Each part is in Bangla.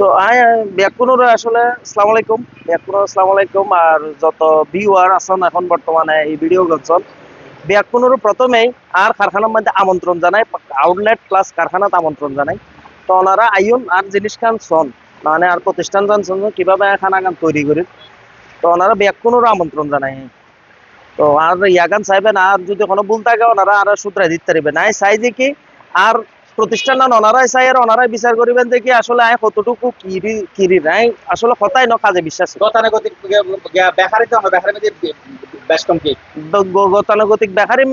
তো, আয় ব্যাকুনুর আসলে, আসসালামু আলাইকুম। ব্যাকুনুর আসসালামু আলাইকুম। আর যত ভিউয়ার আছেন এখন বর্তমানে এই ভিডিও করছেন ব্যাকুনুর প্রথমেই আর কারখানার মধ্যে আমন্ত্রণ জানাই আউটলেট প্লাস কারখানাত আমন্ত্রণ জানাই। তো ওনারা আইন আর জিনিস খান সন মানে আর প্রতিষ্ঠান জানছেন কীভাবে খানা গান তৈরি করি। তো ওনারা ব্যাকুনুর আমন্ত্রণ জানাই। তো আর ইয়াগান চাইবেন আর যদি কোনো ভুল থাকে, ওনারা আর শুধরাই দিতে পারবে। নাই চাই যে কি? আর প্রতিষ্ঠান ওনারাই চাই আর ওনারাই বিচার করিবেন কি আসলে আয় কতটুকু কিরি কিরি নাই। আসলে কথাই ন কাজে বিশ্বাস গতানুগতিক আমরা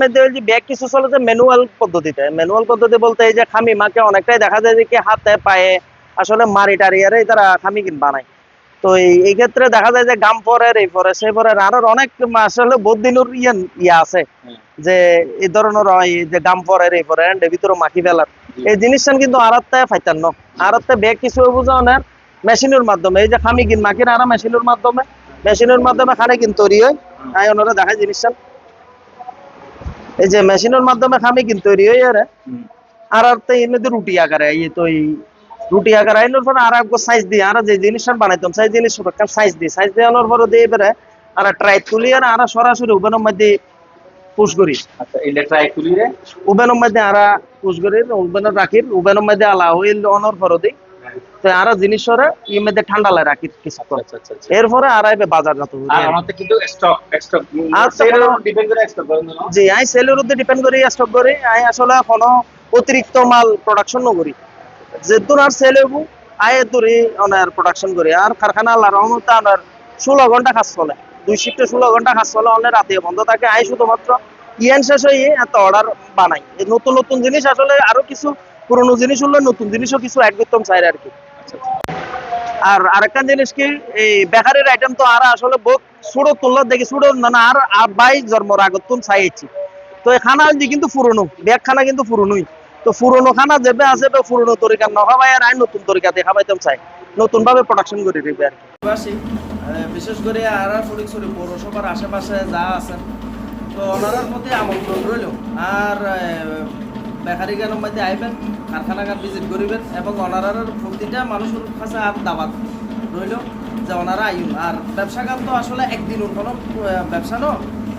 মধ্যে মধ্যে যে ব্যাগ কিছু চলে যে ম্যানুয়াল পদ্ধতিতে। ম্যানুয়াল পদ্ধতি বলতে এই যে খামি মাকে অনেকটাই দেখা যায় যে কি হাতে পায়ে আসলে মারি টারি আরে তারা খামি কিন বানায়। তো এই ক্ষেত্রে দেখা যায় যে গাম পরের এই পরে সেই পরে আরও অনেক আসলে বহুত দিনের ইয়ান ইয়া আছে। যে এই ধরনের হয় যে গাম পরের এই পরে ভিতরে মাখি ফেলার। এই জিনিসটা কিন্তু আরাত্তে ফাইতান ন। আরাত্তে ব্যাগ কিছু বুঝানোর মেশিনের মাধ্যমে। এই যে খামি কিন মাখির আরা মেশিনের মাধ্যমে। মেশিনের মাধ্যমে খানে কিন তৈরি হয়। আই ওনারা দেখায় জিনিসটা এই যে মেশিনের মাধ্যমে খামি কিন তৈরি হয় আরে আর আর তো মধ্যে রুটি আকারে এই তো এই রুটি আকারে আইনোর পর আর একগো সাইজ দিয়ে আর যে জিনিসটা বানাইতাম সেই জিনিস সাইজ দিই। সাইজ দিয়ে আনার পর দিয়ে এবারে আর ট্রাই তুলি আর আর সরাসরি ওভেনের মধ্যে পুশ করি আচ্ছা মধ্যে আর পুশ করি ওভেনের রাখি ওভেনের মধ্যে আলা হইল অনর তো আর মধ্যে ঠান্ডা লাগে রাখি আচ্ছা আচ্ছা আচ্ছা। এরপরে আর আইবে বাজার যত। আর আমাদের কিন্তু স্টক স্টক আর তো সেল ডিপেন্ড করে স্টক করেন না। জি আই সেলের উপরে ডিপেন্ড করি স্টক করি। আই আসলে কোনো অতিরিক্ত মাল প্রোডাকশন করি যেহেতু আর সেল হইব আই দূরে অনার প্রোডাকশন করি। আর কারখানা আল্লাহ রহমতে আমার ষোলো ঘণ্টা কাজ চলে। দুই শিফটে ষোলো ঘণ্টা কাজ চলে অনেক রাতে বন্ধ থাকে। আই শুধুমাত্র ইয়ান শেষ হয়ে এত অর্ডার বানাই। নতুন নতুন জিনিস আসলে আরও কিছু পুরনো জিনিস হলো নতুন জিনিসও কিছু অ্যাড করতাম চাই আর কি। আর আরেকটা জিনিস কি, এই বেকারির আইটেম তো আর আসলে বহুত ছোট তুললা, দেখি ছোট না না আর আর বাই জন্মর আগত তুম চাইছি। তো এই খানা যে কিন্তু পুরনো, ব্যাগ খানা কিন্তু পুরনোই। তো পুরনো খানা যেবে আছে বে পুরনো তরিকা নখাবাই আর নতুন তরিকা দেখাবাইতাম চাই। নতুন ভাবে প্রোডাকশন করে দিবে আর কি। বিশেষ করে আর ফরিকছড়ি পৌরসভার আশেপাশে যা আছে, তো ওনারার প্রতি আমন্ত্রণ রইল। আর বেকারি গানের মধ্যে আইবেন কারখানা গান ভিজিট করিবেন এবং ওনারার প্রতিটা মানুষের কাছে আর দাবাত রইল যে ওনারা আইন। আর ব্যবসা গান তো আসলে একদিন কোনো ব্যবসা ন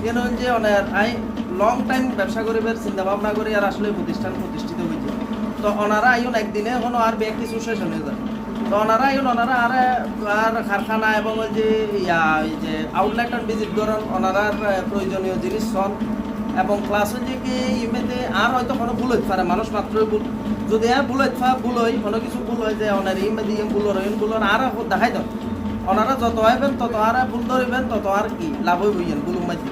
কেন যে ওনার আই লং টাইম ব্যবসা করিবেন চিন্তা ভাবনা করি আর আসলে প্রতিষ্ঠান প্রতিষ্ঠিত হয়েছে তো ওনারা আইন একদিনে কোনো আর ব্যাগ কিছু শেষ হয়ে যায় তো ওনারা আইন ওনারা আর আর কারখানা এবং ওই যে ইয়া, ওই যে আউটলেট ভিজিট করেন ওনারার প্রয়োজনীয় জিনিস সন এবং ক্লাস হচ্ছে কি ইমেতে আর হয়তো কোনো ভুল হইতে পারে, মানুষ মাত্রই ভুল। যদি আর ভুল হইতে পারে, ভুল হয়, কোনো কিছু ভুল হয় যে ওনার ইমেতে ইম ভুল হয় ভুল আর দেখাই দাও ওনারা যত হইবেন, তত আর ভুল ধরিবেন, তত আর কি, লাভ হইবেন, ভুল মাঝে